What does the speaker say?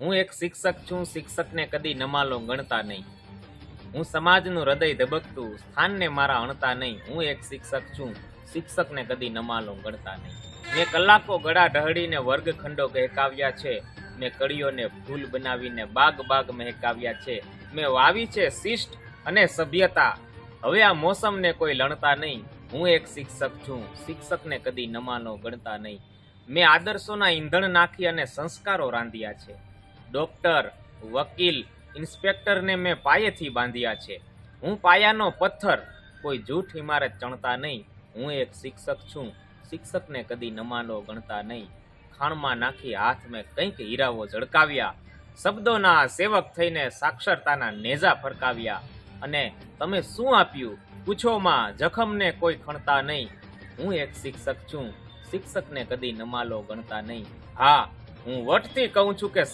હું એક શિક્ષક છું, શિક્ષકને કદી નમાલો ગણતા નહીં. હું સમાજનું હૃદય ધબકતું, સ્થાનને મારા અણતા નહીં. હું એક શિક્ષક છું, શિક્ષકને કદી નમાલો ગણતા નહીં. મેં કલાકો ગળા ઢહળીને વર્ગખંડો ગહેકાવ્યા છે. મેં કડીઓને ફૂલ બનાવીને બાગ બાગ મહેકાવ્યા છે. મેં વાવી છે શિષ્ટ અને સભ્યતા. હવે આ મોસમને કોઈ લણતા નહીં. હું એક શિક્ષક છું, શિક્ષકને કદી નમાનો ગણતા નહીં. મેં આદર્શોના ઈંધણ નાખી અને સંસ્કારો રાંધ્યા છે. ડોક્ટર, વકીલ, ઇન્સ્પેક્ટરને મેં પાયેથી બાંધ્યા છે. હું પાયાનો પથ્થર. કોઈ જૂઠ ઇમારત ચણતા નહીં. હું એક શિક્ષક છું. શિક્ષકને કદી નમાનો ગણતા નહીં. ખાણમાં નાખી હાથ મેં કંઈક હીરાઓ ઝળકાવ્યા. શબ્દોના સેવક થઈને સાક્ષરતાના નેજા ફરકાવ્યા. અને તમે શું આપ્યું? પૂછોમાં જખમને કોઈ ખણતા નહીં. હું એક શિક્ષક છું. શિક્ષકને કદી નમાલો ગણતા નહીં. હા, હું વટથી કહું છું કે